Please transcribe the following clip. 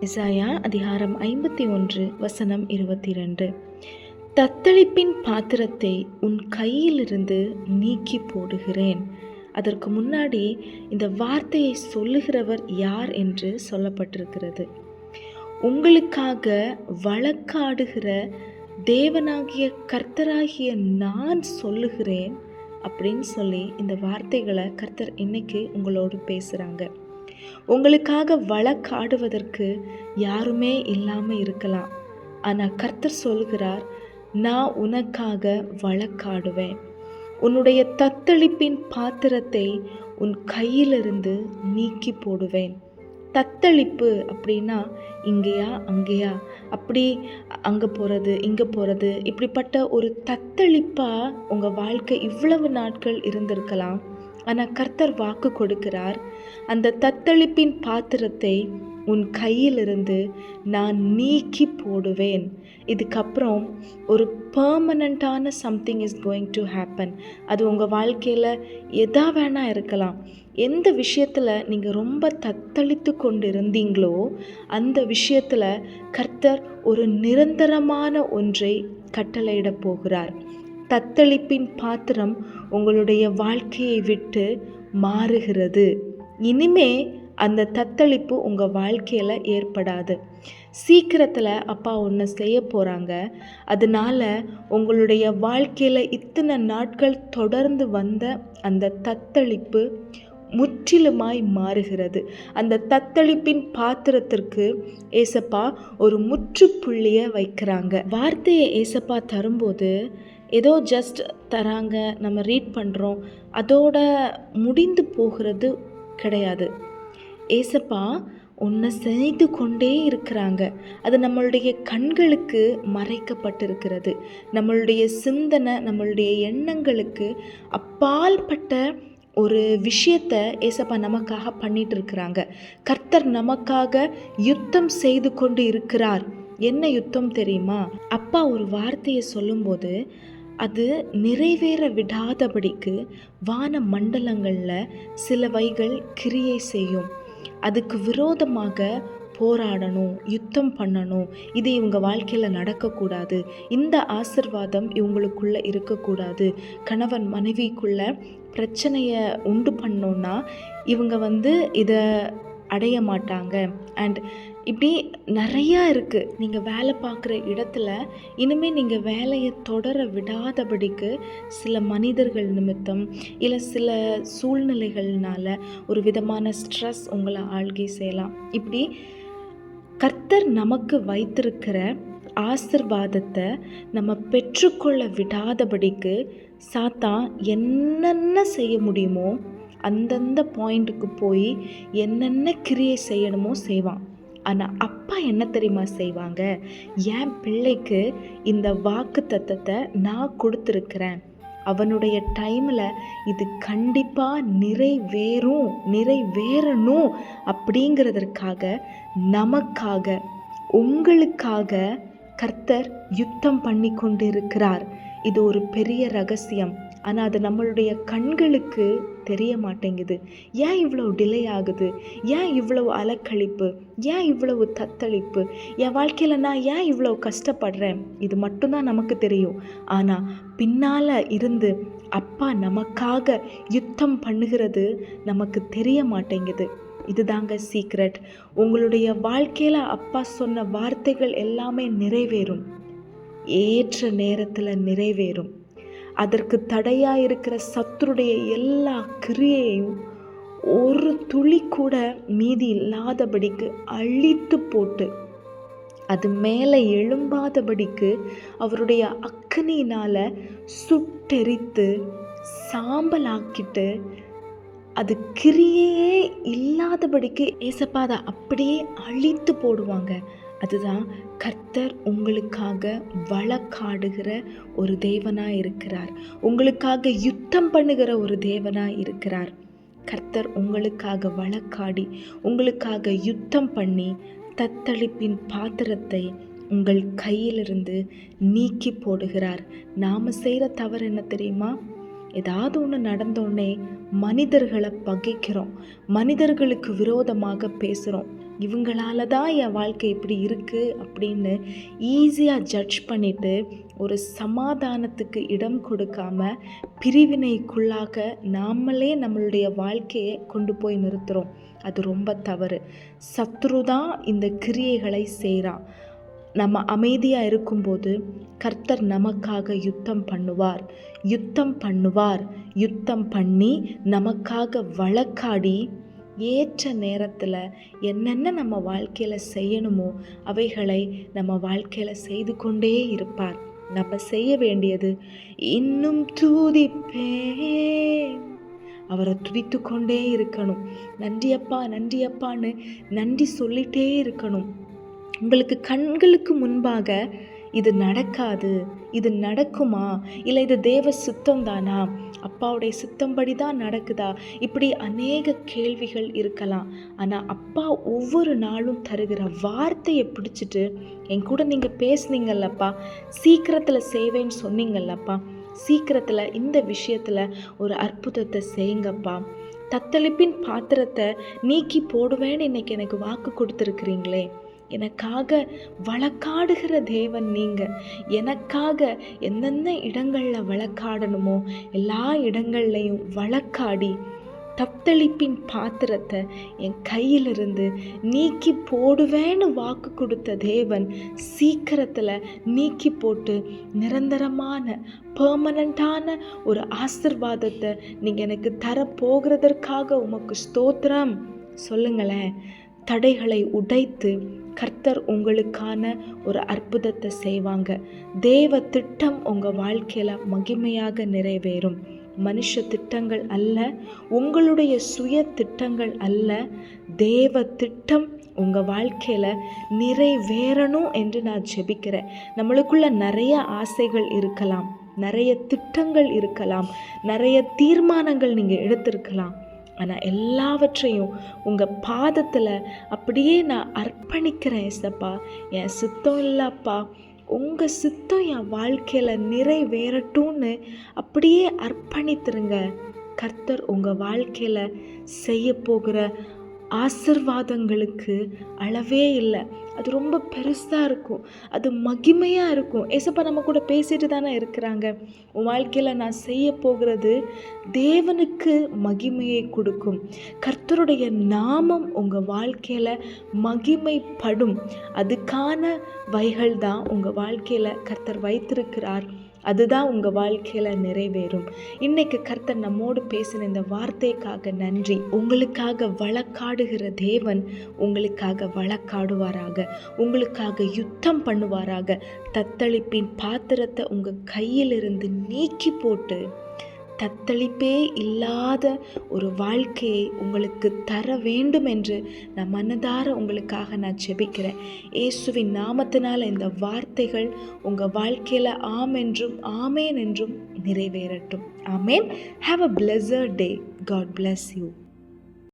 இசாயா அதிகாரம் ஐம்பத்தி ஒன்று வசனம் இருபத்தி ரெண்டு தத்தளிப்பின் பாத்திரத்தை உன் கையிலிருந்து நீக்கி போடுகிறேன். அதற்கு முன்னாடி இந்த வார்த்தையை சொல்லுகிறவர் யார் என்று சொல்லப்பட்டிருக்கிறது. உங்களுக்காக வழக்காடுகிற தேவனாகிய கர்த்தராகிய நான் சொல்லுகிறேன் அப்படின்னு சொல்லி இந்த வார்த்தைகளை கர்த்தர் இன்னைக்கு உங்களோடு பேசுகிறாங்க உங்களுக்காக வழக்காடுவதற்கு யாருமே இல்லாமல் இருக்கலாம். ஆனால் கர்த்தர் சொல்கிறார் நான் உனக்காக வழக்காடுவேன். உன்னுடைய தத்தளிப்பின் பாத்திரத்தை உன் கையிலிருந்து நீக்கி போடுவேன். தத்தளிப்பு அப்படின்னா இங்கேயா அங்கேயா? அப்படி அங்கே போகிறது இங்கே போகிறது இப்படிப்பட்ட ஒரு தத்தளிப்பாக உங்கள் வாழ்க்கை இவ்வளவு நாட்கள் இருந்திருக்கலாம். ஆனால் கர்த்தர் வாக்கு கொடுக்கிறார். அந்த தத்தளிப்பின் பாத்திரத்தை உன் கையிலிருந்து நான் நீக்கி போடுவேன். இதுக்கப்புறம் ஒரு பர்மனண்ட்டான something is going to happen அது உங்கள் வாழ்க்கையில் எதா வேணால் இருக்கலாம். எந்த விஷயத்தில் நீங்கள் ரொம்ப தத்தளித்து கொண்டு இருந்தீங்களோ அந்த விஷயத்தில் கர்த்தர் ஒரு நிரந்தரமான ஒன்றை கட்டளையிட போகிறார். தத்தளிப்பின் பாத்திரம் உங்களுடைய வாழ்க்கையை விட்டு மாறுகிறது. இனிமே அந்த தத்தளிப்பு உங்கள் வாழ்க்கையில் ஏற்படாது. சீக்கிரத்தில் அப்பா ஒன்று செய்ய போகிறாங்க அதனால் உங்களுடைய வாழ்க்கையில் இத்தனை நாட்கள் தொடர்ந்து வந்த அந்த தத்தளிப்பு முற்றிலுமாய் மாறுகிறது. அந்த தத்தளிப்பின் பாத்திரத்திற்கு ஏசப்பா ஒரு முற்றுப்புள்ளியை வைக்கிறாங்க. வார்த்தையை ஏசப்பா தரும்போது ஏதோ ஜஸ்ட் தராங்க நம்ம ரீட் பண்ணுறோம் அதோட முடிந்து போகிறது கிடையாது. ஏசப்பா ஒன்றை செய்து கொண்டே இருக்கிறாங்க. அது நம்மளுடைய கண்களுக்கு மறைக்கப்பட்டிருக்கிறது. நம்மளுடைய சிந்தனை நம்மளுடைய எண்ணங்களுக்கு அப்பால்பட்ட ஒரு விஷயத்தை ஏசப்பா நமக்காக பண்ணிட்டு இருக்கிறாங்க கர்த்தர் நமக்காக யுத்தம் செய்து கொண்டு இருக்கிறார். என்ன யுத்தம் தெரியுமா? அப்பா ஒரு வார்த்தையை சொல்லும்போது அது நிறைவேற விடாதபடிக்கு வான மண்டலங்களில் சிலவைகள் கிரியை செய்யும். அதுக்கு விரோதமாக போராடணும் யுத்தம் பண்ணணும். இது இவங்க வாழ்க்கையில் நடக்கக்கூடாது. இந்த ஆசிர்வாதம் இவங்களுக்குள்ளே இருக்கக்கூடாது. கணவன் மனைவிக்குள்ள பிரச்சனையை உண்டு பண்ணோன்னா இவங்க வந்து இதை அடைய மாட்டாங்க. அண்ட் இப்படி நிறையா இருக்குது நீங்கள் வேலை பார்க்குற இடத்துல இனிமேல் நீங்கள் வேலையை தொடர விடாதபடிக்கு சில மனிதர்கள் நிமித்தம் இல்லை சில சூழ்நிலைகள்னால ஒரு விதமான ஸ்ட்ரெஸ் உங்களை ஆழ்கி செய்யலாம். இப்படி கர்த்தர் நமக்கு வைத்திருக்கிற ஆசிர்வாதத்தை நம்ம பெற்றுக்கொள்ள விடாதபடிக்கு சாத்தான் என்னென்ன செய்ய முடியுமோ அந்தந்த பாயிண்ட்டுக்கு போய் என்னென்ன கிரியை செய்யணுமோ செய்வான். ஆனால் அப்பா என்ன தெரியுமா செய்வாங்க? என் பிள்ளைக்கு இந்த வாக்கு தத்தத்தை நான் கொடுத்துருக்குறேன். அவனுடைய டைமில் இது கண்டிப்பாக நிறைவேறும் நிறைவேறணும் அப்படிங்கிறதற்காக நமக்காக உங்களுக்காக கர்த்தர் யுத்தம் பண்ணி கொண்டு இருக்கிறார் இது ஒரு பெரிய ரகசியம். ஆனால் அது நம்மளுடைய கண்களுக்கு தெரிய மாட்டேங்குது ஏன் இவ்வளோ டிலே ஆகுது? ஏன் இவ்வளவு அலக்கழிப்பு? ஏன் இவ்வளவு தத்தளிப்பு? என் வாழ்க்கையில் நான் ஏன் இவ்வளோ கஷ்டப்படுறேன்? இது மட்டும்தான் நமக்கு தெரியும். ஆனால் பின்னால் இருந்து அப்பா நமக்காக யுத்தம் பண்ணுகிறது நமக்கு தெரிய மாட்டேங்குது இதுதாங்க சீக்ரெட் உங்களுடைய வாழ்க்கையில் அப்பா சொன்ன வார்த்தைகள் எல்லாமே நிறைவேறும். ஏற்ற நேரத்தில் நிறைவேறும். அதற்கு தடையாக இருக்கிற சத்துருடைய எல்லா கிரியையும் ஒரு துளி கூட மீதி இல்லாதபடிக்கு அழித்து போட்டு அது மேலே எழும்பாதபடிக்கு அவருடைய அக்கனியினால் சுட்டெரித்து சாம்பலாக்கிட்டு அது கிரியையே இல்லாதபடிக்கு ஏசப்பா அதை அப்படியே அழித்து போடுவாங்க. அதுதான் கர்த்தர் உங்களுக்காக வழக்காடுகிற ஒரு தேவனாக இருக்கிறார். உங்களுக்காக யுத்தம் பண்ணுகிற ஒரு தேவனாக இருக்கிறார். கர்த்தர் உங்களுக்காக வழக்காடி உங்களுக்காக யுத்தம் பண்ணி தத்தளிப்பின் பாத்திரத்தை உங்கள் கையிலிருந்து நீக்கி போடுகிறார். நாம் செய்கிற தவறு என்ன தெரியுமா? ஏதாவது ஒன்று நடந்தோடனே மனிதர்களை பகைக்கிறோம். மனிதர்களுக்கு விரோதமாக பேசுகிறோம் இவங்களால தான் என் வாழ்க்கை இப்படி இருக்குது அப்படின்னு ஈஸியாக ஜட்ஜ் பண்ணிவிட்டு ஒரு சமாதானத்துக்கு இடம் கொடுக்காம பிரிவினைக்குள்ளாக நாமளே நம்மளுடைய வாழ்க்கையை கொண்டு போய் நிறுத்துகிறோம் அது ரொம்ப தவறு. சத்ரு தான் இந்த கிரியைகளை செய்கிறான் நம்ம அமைதியாக இருக்கும்போது கர்த்தர் நமக்காக யுத்தம் பண்ணுவார். யுத்தம் பண்ணுவார். யுத்தம் பண்ணி நமக்காக வழக்காடி ஏற்ற நேரத்தில் என்னென்ன நம்ம வாழ்க்கையில் செய்யணுமோ அவைகளை நம்ம வாழ்க்கையில் செய்து கொண்டே இருப்பார். நம்ம செய்ய வேண்டியது இன்னும் துதிப்பேன். அவரை துதித்து கொண்டே இருக்கணும். நன்றியப்பா நன்றியப்பான்னு நன்றி சொல்லிட்டே இருக்கணும். உங்களுக்கு கண்களுக்கு முன்பாக இது நடக்காது இது நடக்குமா? இல்லை இது தேவ சுத்தம் தானா அப்பாவுடைய சுத்தம்படி தான் நடக்குதா? இப்படி அநேக கேள்விகள் இருக்கலாம். ஆனால் அப்பா ஒவ்வொரு நாளும் தருகிற வார்த்தையை பிடிச்சிட்டு என் கூட நீங்கள் பேசுனீங்கல்லப்பா சீக்கிரத்தில் செய்வேன்னு சொன்னீங்கல்லப்பா சீக்கிரத்தில் இந்த விஷயத்தில் ஒரு அற்புதத்தை செய்யுங்கப்பா. தத்தளிப்பின் பாத்திரத்தை நீக்கி போடுவேன்னு இன்னைக்கு எனக்கு வாக்கு கொடுத்துருக்குறீங்களே. எனக்காக வழக்காடுகிற தேவன் நீங்கள் எனக்காக எந்தெந்த இடங்களில் வழக்காடணுமோ எல்லா இடங்கள்லையும் வழக்காடி தத்தளிப்பின் பாத்திரத்தை என் கையிலிருந்து நீக்கி போடுவேன்னு வாக்கு கொடுத்த தேவன் சீக்கிரத்தில் நீக்கி போட்டு நிரந்தரமான பர்மனண்ட்டான ஒரு ஆசிர்வாதத்தை நீங்கள் எனக்கு தரப்போகிறதற்காக உமக்கு ஸ்தோத்திரம். சொல்லுங்களேன். தடைகளை உடைத்து கர்த்தர் உங்களுக்கான ஒரு அற்புதத்தை செய்வாங்க. தேவ திட்டம் உங்கள் வாழ்க்கையில் மகிமையாக நிறைவேறும். மனுஷ திட்டங்கள் அல்ல உங்களுடைய சுய திட்டங்கள் அல்ல. தேவ திட்டம் உங்கள் வாழ்க்கையில் நிறைவேறணும் என்று நான் ஜெபிக்கிறேன். நம்மளுக்குள்ள நிறைய ஆசைகள் இருக்கலாம் நிறைய திட்டங்கள் இருக்கலாம் நிறைய தீர்மானங்கள் நீங்கள் எடுத்திருக்கலாம். ஆனால் எல்லாவற்றையும் உங்கள் பாதத்தில் அப்படியே நான் அர்ப்பணிக்கிறேன் ஏசப்பா. என் சித்தம் இல்லைப்பா. உங்கள் சித்தம் என் வாழ்க்கையில் நிறைவேறட்டும்னு அப்படியே அர்ப்பணித்துருங்க. கர்த்தர் உங்கள் வாழ்க்கையில் செய்ய போகிற ஆசிர்வாதங்களுக்கு அளவே இல்லை. அது ரொம்ப பெருசாக இருக்கும். அது மகிமையாக இருக்கும். ஏசப்பா நம்ம கூட பேசிட்டு தானே இருக்கிறாங்க. உன் வாழ்க்கையில் நான் செய்ய போகிறது தேவனுக்கு மகிமையை கொடுக்கும். கர்த்தருடைய நாமம் உங்கள் வாழ்க்கையில் மகிமைப்படும். அதுக்கான வைகள் தான் உங்கள் வாழ்க்கையில் கர்த்தர் வைத்திருக்கிறார். அதுதான் உங்கள் வாழ்க்கையில் நிறைவேறும். இன்றைக்கு கர்த்தர் நம்மோடு பேசின இந்த வார்த்தைக்காக நன்றி. உங்களுக்காக வழக்காடுகிற தேவன் உங்களுக்காக வழக்காடுவாராக. உங்களுக்காக யுத்தம் பண்ணுவாராக. தத்தளிப்பின் பாத்திரத்தை உங்கள் கையிலிருந்து நீக்கி போட்டு தத்தளிப்பே இல்லாத ஒரு வாழ்க்கையை உங்களுக்கு தர வேண்டும் என்று நான் மனதார உங்களுக்காக நான் ஜெபிக்கிறேன். இயேசுவின் நாமத்தினால் இந்த வார்த்தைகள் உங்கள் வாழ்க்கையில் ஆம் என்றும் ஆமேன் என்றும் நிறைவேறட்டும். ஆமேன். Have a pleasant day God bless you